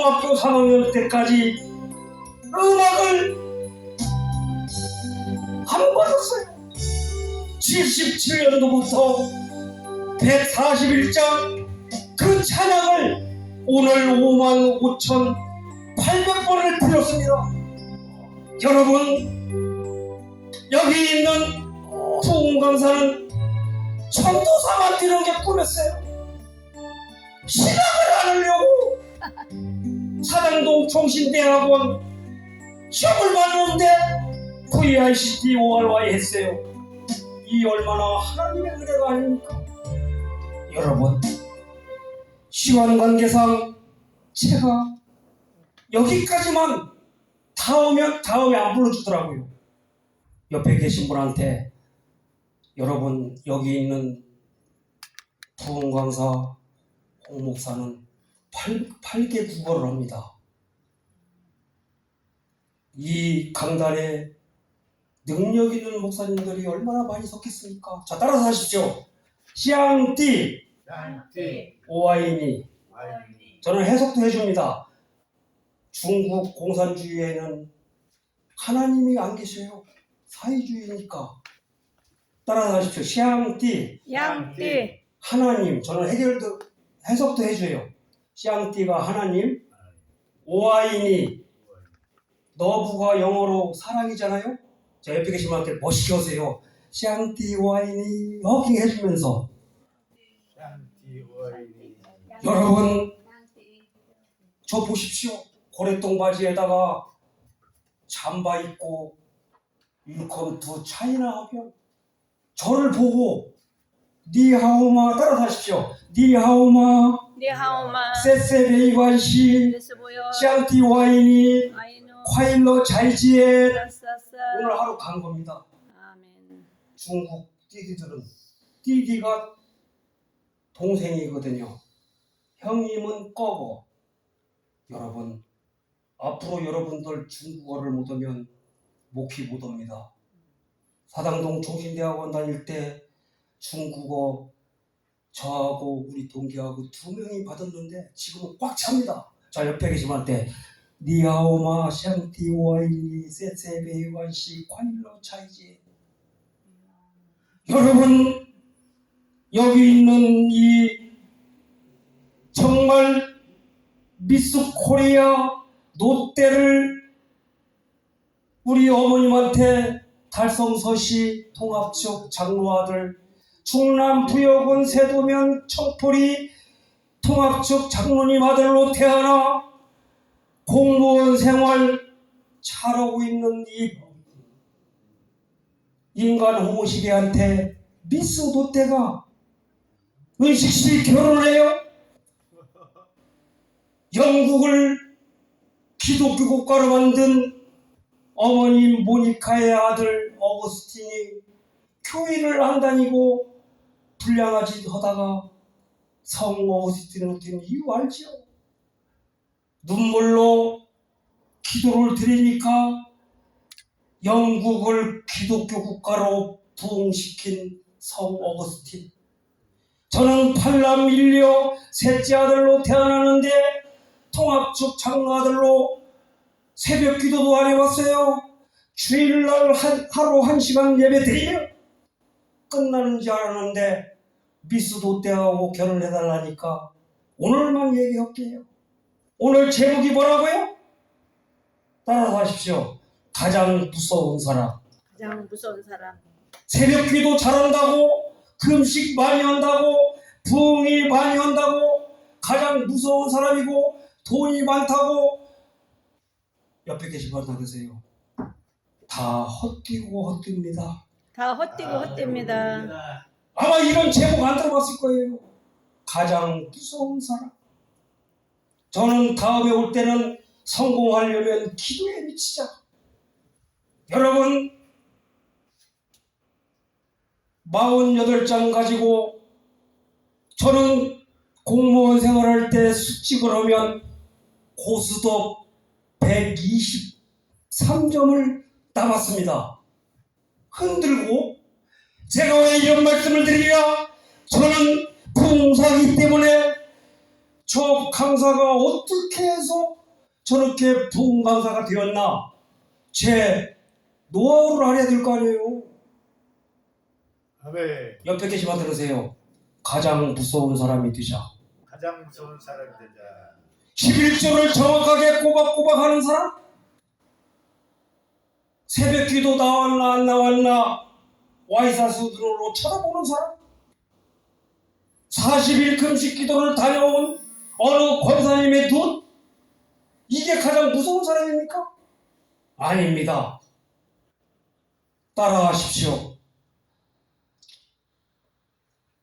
초등학교 3학년 때까지 음악을 안 받았어요. 77년도부터 141장 그 찬양을 오늘 5만 5천 800번을 불렀습니다. 여러분 여기 있는 부흥강사는 천도사만 뛰는 게 꿈이었어요. 시작을 안 하려고 사당동 총신대학원 시험을 봤는데 VICT ORY 했어요. 이 얼마나 하나님의 은혜가 아닙니까? 여러분 시간 관계상 제가 여기까지만 다음에 다음에 안 불러주더라고요. 옆에 계신 분한테 여러분 여기 있는 부흥 강사 홍 목사는 8, 8개 국어를 합니다. 이 강단에 능력 있는 목사님들이 얼마나 많이 섰겠습니까? 자 따라서 하십시오. 시앙띠 양띠 오아이니 저는 해석도 해줍니다. 중국 공산주의에는 하나님이 안 계셔요. 사회주의니까. 따라서 하십시오. 시앙띠 양띠 하나님 저는 해결도 해석도 해줘요. 시앙띠가 하나님, 오아이니 너부가 영어로 사랑이잖아요. 자 옆에 계신 분한테 멋있게 하세요. 시앙띠 오아이니 허킹 해주면서 여러분 저 보십시오. 고래똥 바지에다가 잠바 입고 윌컴 투 차이나 하면 저를 보고 니하오마. 니하오마 니하오마 세세베이관시 레스보요 샹티 와이니 아이노 콰일러 잘지에 오늘 하루 간 겁니다. 중국 띠디들은 띠디가 동생이거든요. 형님은 꺼고. 여러분 앞으로 여러분들 중국어를 못하면 목이 못 옵니다. 사당동 총신대학원 다닐 때 중국어 저하고 우리 동기하고 두 명이 받았는데 지금은 꽉 찹니다. 자 옆에 계신 분한테 니하오마 샹티 와이니 세세베이완시 콰일러 차이지 여러분 여기 있는 이 정말 미스 코리아 노때를 우리 어머님한테 달성서시 통합적 장로 아들 충남 부여군 세도면 청포리 통합적 장로님 아들로 태어나 공무원 생활 잘하고 있는 이 인간 호모시계한테 미스 노때가 은식씨 결혼해요? 영국을 기독교 국가로 만든 어머님 모니카의 아들 어거스틴이 교회를 안 다니고 불량하지 하다가 성 어거스틴을 된 이유 알죠? 눈물로 기도를 드리니까 영국을 기독교 국가로 부흥시킨 성 어거스틴. 저는 팔남 일녀 셋째 아들로 태어나는데 통합적 장로 아들로 새벽 기도도 안 해봤어요. 주일날 한, 하루 한 시간 예배 드리면 끝나는 줄 알았는데 미스도 때하고 결혼해달라니까 오늘만 얘기할게요. 오늘 제목이 뭐라고요? 따라서 하십시오. 가장 무서운 사람. 가장 무서운 사람 새벽 기도 잘한다고 금식 많이 한다고 부흥이 많이 한다고 가장 무서운 사람이고 돈이 많다고 옆에 계신 분다 계세요. 다 헛뛰고 헛뜁니다. 다 헛뛰고 헛됩니다 아마 이런 제목 안 들어봤을 거예요. 가장 무서운 사람. 저는 다음에 올 때는 성공하려면 기도에 미치자. 여러분, 48장 가지고 저는 공무원 생활할 때 수직을 하면 고스톱 123점을 따봤습니다. 흔들고 제가 왜 이런 말씀을 드리냐? 저는 부흥사기 때문에 저 강사가 어떻게 해서 저렇게 부흥 강사가 되었나? 제 노하우를 알아야 될 거 아니에요. 아멘. 옆에 계시면 들으세요. 가장 무서운 사람이 되자. 가장 무서운 사람이 되자. 11조를 정확하게 꼬박꼬박 하는 사람? 새벽 기도 나왔나 안 나왔나 와이사스 눈으로 쳐다보는 사람? 40일 금식 기도를 다녀온 어느 권사님의 눈? 이게 가장 무서운 사람입니까? 아닙니다. 따라하십시오.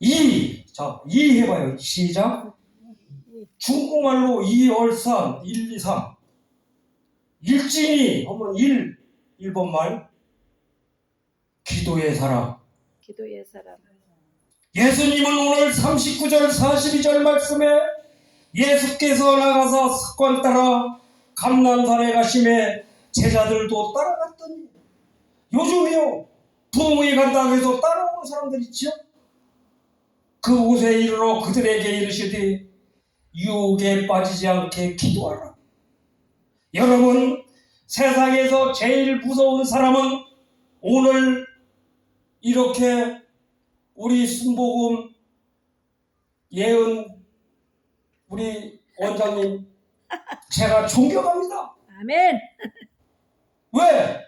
이, 자, 이 해봐요. 시작. 중국말로 2, 월, 3, 1, 2, 3. 일진이 하면 1, 1번 말. 기도의 사람. 기도의 사람. 예수님은 오늘 39절, 42절 말씀에 예수께서 나가서 습관 따라 감남산에 가심에 제자들도 따라갔더니 요즘이요 부흥이 간다고 해서 따라오는 사람들 있죠 그곳에 이르러 그들에게 이르시되 유혹에 빠지지 않게 기도하라 여러분 세상에서 제일 무서운 사람은 오늘 이렇게 우리 순복음 예은 우리 원장님 제가 존경합니다. 아멘. 왜?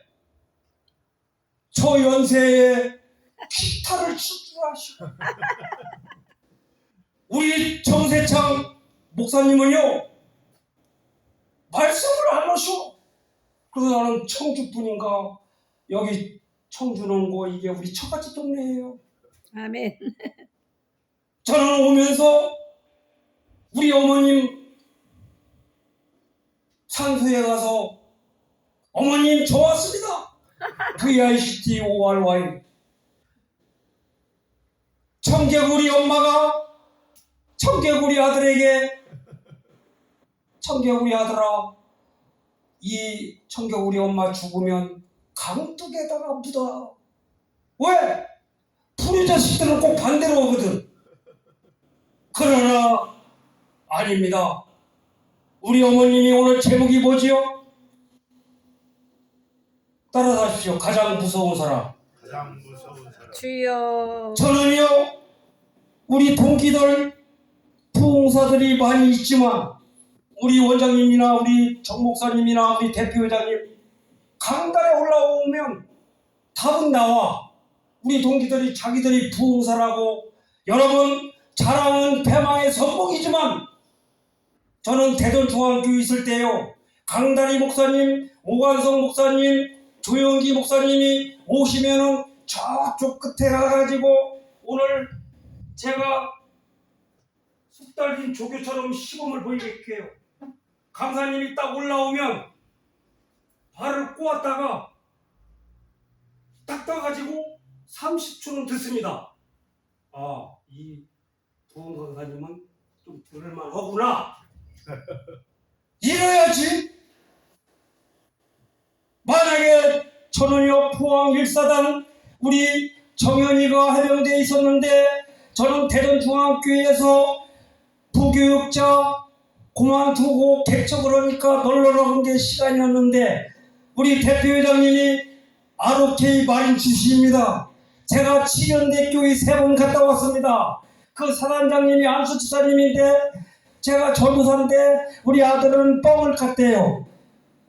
저 연세에 기타를 칠 줄 아시고 우리 정세창 목사님은요 말씀을 안 하셔. 그래서 나는 청주뿐인가 여기 청주는 거 이게 우리 처갓집 동네예요. 아멘. 저는 오면서 우리 어머님 산소에 가서 어머님 좋았습니다. VICT ORY 청개구리 엄마가 청개구리 아들에게 청개구리 아들아 이 청개구리 엄마 죽으면 강둑에다가 묻어 왜? 부리 자식들은 꼭 반대로 하거든 그러나 아닙니다. 우리 어머님이 오늘 제목이 뭐지요? 따라하십시오. 가장 무서운 사람. 가장 무서운 사람. 주여. 저는요, 우리 동기들, 부흥사들이 많이 있지만, 우리 원장님이나 우리 정 목사님이나 우리 대표회장님, 강단에 올라오면 답은 나와. 우리 동기들이 자기들이 부흥사라고, 여러분, 자랑은 패망의 선봉이지만, 저는 대전 중앙교회 있을 때요, 강다리 목사님, 오관성 목사님, 조영기 목사님이 오시면은 저쪽 끝에 가가지고 오늘 제가 숙달진 조교처럼 시범을 보이게 해요 강사님이 딱 올라오면 발을 꼬았다가 딱 떠가지고 30초는 듣습니다. 아, 이 부흥 강사님은 좀 들을만 하구나. 이래야지. 만약에 저는요 포항 일사단 우리 정현이가 해병대에 있었는데 저는 대전중앙교회에서 부교육자 그만두고 개척을 하니까 놀러 가는 게 시간이었는데 우리 대표회장님이 ROK 마린 출신입니다. 제가 7연대 교회 세 번 갔다 왔습니다. 그 사단장님이 안수지사님인데 제가 전도사인데 우리 아들은 뻥을 갔대요.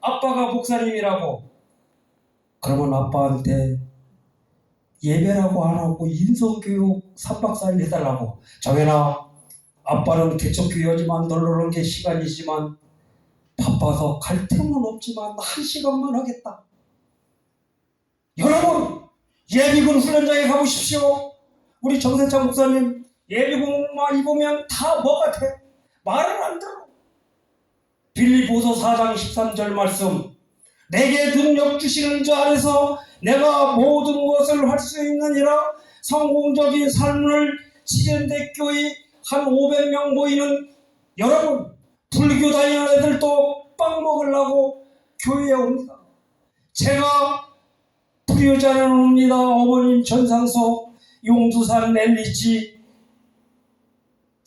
아빠가 목사님이라고. 그러면 아빠한테 예배라고 안 하고 인성교육 3박 4일 해달라고. 정현아, 아빠는 개척 교회지만 놀러 오는 게 시간이지만 바빠서 갈 틈은 없지만 한 시간만 하겠다. 여러분, 예비군 훈련장에 가보십시오. 우리 정세창 목사님, 예비군만 입으면 다 뭐 같아? 말을 안 들어. 빌리보서 4장 13절 말씀. 내게 능력 주시는 자 안에서 내가 모든 것을 할 수 있느니라 성공적인 삶을 지연대 교회 한 500명 모이는 여러분 불교 다니는 애들도 빵 먹으려고 교회에 옵니다. 제가 불효자는 옵니다. 어머님 전상소 용두산 멜리지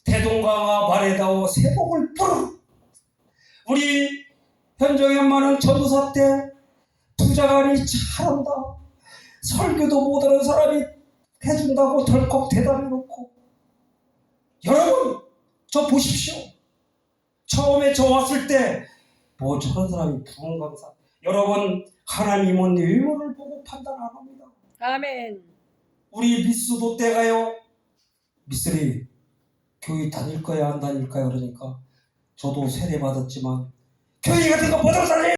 대동강아 발에다오 세복을 뿌르 우리 현정이 엄마는 전도사 때 투자관이 잘한다 설교도 못하는 사람이 해준다고 덜컥 대답해놓고 여러분 저 보십시오 처음에 저 왔을 때 뭐 저런 사람이 부흥 강사 여러분 하나님은 의문을 보고 판단 안 합니다 아멘. 우리 미스도 때가요. 미스리 교회 다닐 거야 안 다닐까요? 그러니까 저도 세례 받았지만 교회 같은 거 보자고 다녀요.